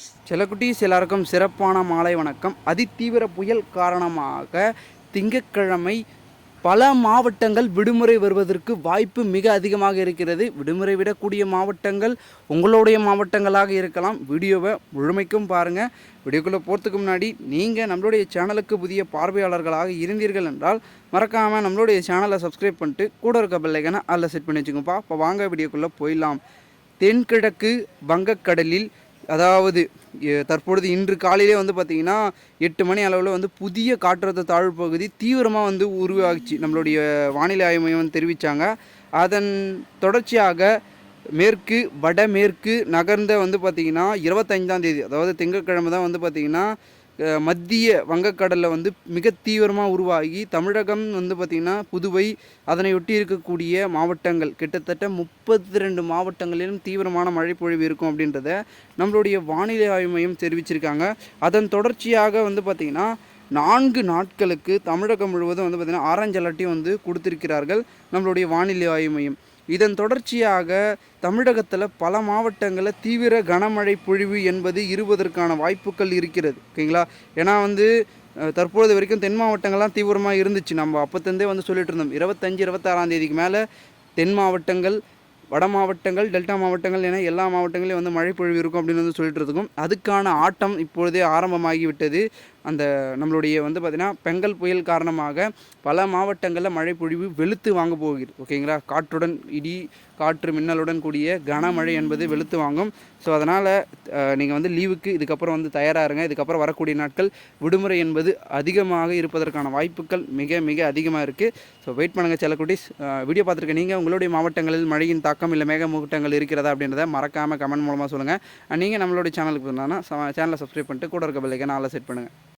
செல்லக்குட்டீஸ் எல்லாருக்கும் சிறப்பான மாலை வணக்கம். அதிதீவிர புயல் காரணமாக திங்கட்கிழமை பல மாவட்டங்கள் விடுமுறை வருவதற்கு வாய்ப்பு மிக அதிகமாக இருக்கிறது. விடுமுறை விடக்கூடிய மாவட்டங்கள் உங்களுடைய மாவட்டங்களாக இருக்கலாம். வீடியோவை முழுமைக்கும் பாருங்கள் வீடியோக்குள்ளே போகிறதுக்கு முன்னாடி நீங்கள் நம்மளுடைய சேனலுக்கு புதிய பார்வையாளர்களாக இருந்தீர்கள் என்றால் மறக்காமல் நம்மளுடைய சேனலை சப்ஸ்கிரைப் பண்ணிட்டு கூட இருக்க பிள்ளைகனை அதில் செட் பண்ணி வச்சுக்கோப்பா இப்போ வாங்க வீடியோக்குள்ளே போயிடலாம். தென்கிழக்கு வங்கக்கடலில் அதாவது தற்பொழுது இன்று காலையிலே வந்து பார்த்திங்கன்னா எட்டு மணி அளவில் வந்து புதிய காற்றழுத்த தாழ்வு பகுதி தீவிரமாக வந்து உருவாகிச்சு. நம்மளுடைய வானிலை ஆய்வு மையம் வந்து தெரிவித்தாங்க அதன் தொடர்ச்சியாக மேற்கு வடமேற்கு நகர்ந்த வந்து பார்த்திங்கன்னா இருபத்தைந்தாம் தேதி அதாவது திங்கட்கிழமை தான் வந்து பார்த்திங்கன்னா மத்திய வங்கக்கடலில் வந்து மிக தீவிரமாக உருவாகி தமிழகம் வந்து பார்த்திங்கன்னா புதுவை அதனையொட்டி இருக்கக்கூடிய மாவட்டங்கள் கிட்டத்தட்ட முப்பத்தி ரெண்டு மாவட்டங்களிலும் தீவிரமான மழைப்பொழிவு இருக்கும் அப்படின்றத நம்மளுடைய வானிலை ஆய்வு மையம் தெரிவிச்சிருக்காங்க. அதன் தொடர்ச்சியாக வந்து பார்த்திங்கன்னா நான்கு நாட்களுக்கு தமிழகம் முழுவதும் வந்து பார்த்திங்கன்னா ஆரஞ்சு அலர்ட்டையும் வந்து கொடுத்திருக்கிறார்கள் நம்மளுடைய வானிலை ஆய்வு மையம். இதன் தொடர்ச்சியாக தமிழகத்தில் பல மாவட்டங்களில் தீவிர கனமழை பொழிவு என்பது இருவதற்கான வாய்ப்புகள் இருக்கிறது ஓகேங்களா? ஏன்னா வந்து தற்பொழுது வரைக்கும் தென் மாவட்டங்கள்லாம் தீவிரமாக இருந்துச்சு. நம்ம அப்போத்தந்தே வந்து சொல்லிட்டு இருந்தோம். இருபத்தஞ்சி இருபத்தாறாம் தேதிக்கு மேலே தென் மாவட்டங்கள் வட மாவட்டங்கள் டெல்டா மாவட்டங்கள் என எல்லா மாவட்டங்களையும் வந்து மழை பொழிவு இருக்கும் அப்படின்னு வந்து சொல்லிட்டு இருக்கோம் அதுக்கான ஆட்டம் இப்பொழுதே ஆரம்பமாகிவிட்டது. அந்த நம்மளுடைய வந்து பார்த்திங்கன்னா பெங்கல் புயல் காரணமாக பல மாவட்டங்களில் மழை பொழிவு வெளுத்து வாங்க போகிறது ஓகேங்களா காற்றுடன் இடி காற்று மின்னலுடன் கூடிய கனமழை என்பது வெளுத்து வாங்கும். ஸோ அதனால் நீங்கள் வந்து லீவுக்கு இதுக்கப்புறம் வந்து தயாராக இருங்க. இதுக்கப்புறம் வரக்கூடிய நாட்கள் விடுமுறை என்பது அதிகமாக இருப்பதற்கான வாய்ப்புகள் மிக மிக அதிகமாக இருக்குது ஸோ வெயிட் பண்ணுங்கள் செல்லக்குட்டீஸ் வீடியோ பார்த்துருக்க நீங்கள் உங்களுடைய மாவட்டங்களில் மழையின் தாக்கம் இல்லை மேகமூட்டங்கள் இருக்கிறதா அப்படின்றத மறக்காமல் கமெண்ட் மூலமாக சொல்லுங்கள் நீங்கள் நம்மளுடைய சேனலுக்கு வந்தாங்கன்னா சேனலை சப்ஸ்கிரைப் பண்ணிட்டு கூட இருக்க பிள்ளைக்கு நாளில் செட் பண்ணுங்கள்